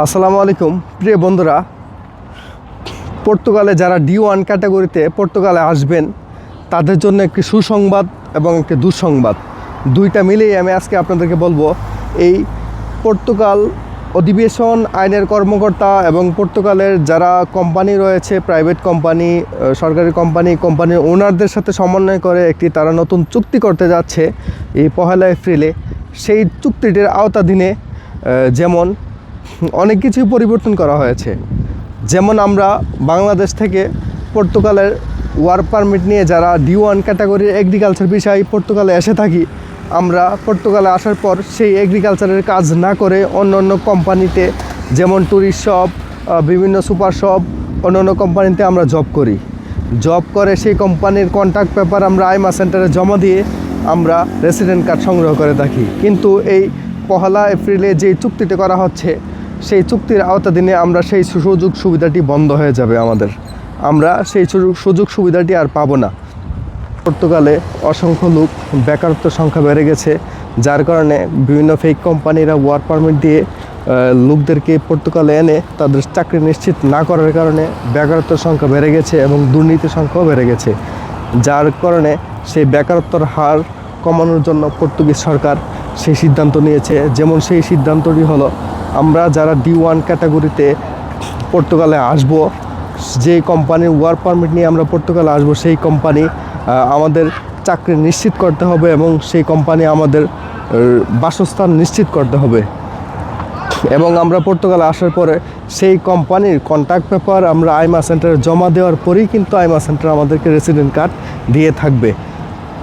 আসসালামু আলাইকুম, প্রিয় বন্ধুরা। পর্তুগালে যারা ডি ওয়ান ক্যাটাগরিতে পর্তুগালে আসবেন, তাদের জন্য একটি সুসংবাদ এবং একটি দুঃসংবাদ। দুইটা মিলেই আমি আজকে আপনাদেরকে বলব, এই পর্তুগাল অধিবেশন আইনের কর্মকর্তা এবং পর্তুগালের যারা কোম্পানি রয়েছে, প্রাইভেট কোম্পানি সরকারি কোম্পানি, কোম্পানির ওনারদের সাথে সমন্বয় করে একটি তারা নতুন চুক্তি করতে যাচ্ছে এই পহেলা এপ্রিলে। সেই চুক্তিটির আওতাধীনে যেমন অনেক কিছুই পরিবর্তন করা হয়েছে। যেমন আমরা বাংলাদেশ থেকে পর্তুগালের ওয়ার্ক পারমিট নিয়ে যারা ডি ওয়ান ক্যাটাগরির এগ্রিকালচার বিষয় পর্তুগালে এসে থাকি, আমরা পর্তুগালে আসার পর সেই এগ্রিকালচারের কাজ না করে অন্য অন্য কোম্পানিতে যেমন ট্যুরিস্ট শপ বিভিন্ন সুপার শপ অন্য অন্য কোম্পানিতে আমরা জব করি। জব করে সেই কোম্পানির কন্ট্যাক্ট পেপার আমরা আইমা সেন্টারে জমা দিয়ে আমরা রেসিডেন্ট কার্ড সংগ্রহ করে থাকি। কিন্তু এই পহলা এপ্রিলে যে চুক্তিটি করা হচ্ছে সেই চুক্তির আওতাধীনে আমরা সেই সুযোগ সুবিধাটি বন্ধ হয়ে যাবে আমাদের। আমরা সেই সুযোগ সুবিধাটি আর পাবো না। পর্তুগালে অসংখ্য লোক বেকারত্ব সংখ্যা বেড়ে গেছে, যার কারণে বিভিন্ন ফেক কোম্পানিরা ওয়ার্ক পারমিট দিয়ে লোকদেরকে পর্তুগালে এনে তাদের চাকরি নিশ্চিত না করার কারণে বেকারত্বের সংখ্যা বেড়ে গেছে এবং দুর্নীতির সংখ্যাও বেড়ে গেছে। যার কারণে সেই বেকারত্বর হার কমানোর জন্য পর্তুগিজ সরকার সেই সিদ্ধান্ত নিয়েছে। যেমন সেই সিদ্ধান্তটি হলো আমরা যারা ডি ওয়ান ক্যাটাগরিতে পর্তুগালে আসব যে কোম্পানির ওয়ার্ক পারমিট নিয়ে আমরা পর্তুগালে আসব, সেই কোম্পানি আমাদের চাকরি নিশ্চিত করতে হবে এবং সেই কোম্পানি আমাদের বাসস্থান নিশ্চিত করতে হবে। এবং আমরা পর্তুগালে আসার পরে সেই কোম্পানির কন্ট্যাক্ট পেপার আমরা আইমা সেন্টারে জমা দেওয়ার পরেই কিন্তু আইমা সেন্টার আমাদেরকে রেসিডেন্ট কার্ড দিয়ে থাকবে।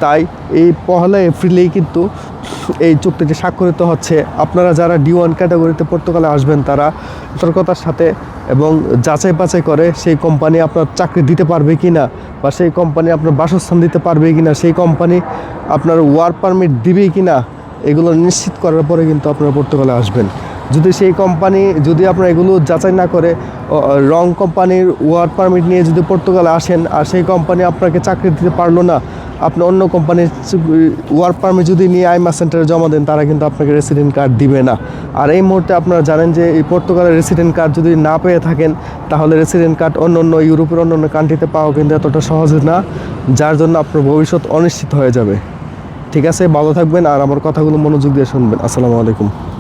তাই এই পহেলা এপ্রিলেই কিন্তু এই চুক্তিটি স্বাক্ষরিত হচ্ছে। আপনারা যারা ডি ওয়ান ক্যাটাগরিতে পর্তুগালে আসবেন, তারা সতর্কতার সাথে এবং যাচাই বাছাই করে সেই কোম্পানি আপনার চাকরি দিতে পারবে কি না বা সেই কোম্পানি আপনার বাসস্থান দিতে পারবে কি না সেই কোম্পানি আপনার ওয়ার্ক পারমিট দিবে কি না এগুলো নিশ্চিত করার পরে কিন্তু আপনারা পর্তুগালে আসবেন। যদি সেই কোম্পানি যদি আপনারা এগুলো যাচাই না করে রং কোম্পানির ওয়ার্ক পারমিট নিয়ে যদি পর্তুগালে আসেন, আর সেই কোম্পানি আপনাকে চাকরি দিতে পারল না আপনি অন্য কোম্পানির ওয়ার্ক পারমিট যদি নিয়ে আইমা সেন্টারে জমা দেন, তারা কিন্তু আপনাকে রেসিডেন্ট কার্ড দিবে না। আর এই মুহূর্তে আপনারা জানেন যে এই পর্তুগালের রেসিডেন্ট কার্ড যদি না পেয়ে থাকেন, তাহলে রেসিডেন্ট কার্ড অন্য অন্য ইউরোপের অন্য অন্য কান্ট্রিতে পাওয়া কিন্তু এতটা সহজ না, যার জন্য আপনার ভবিষ্যৎ অনিশ্চিত হয়ে যাবে। ঠিক আছে, ভালো থাকবেন আর আমার কথাগুলো মনোযোগ দিয়ে শুনবেন। আসসালামু আলাইকুম।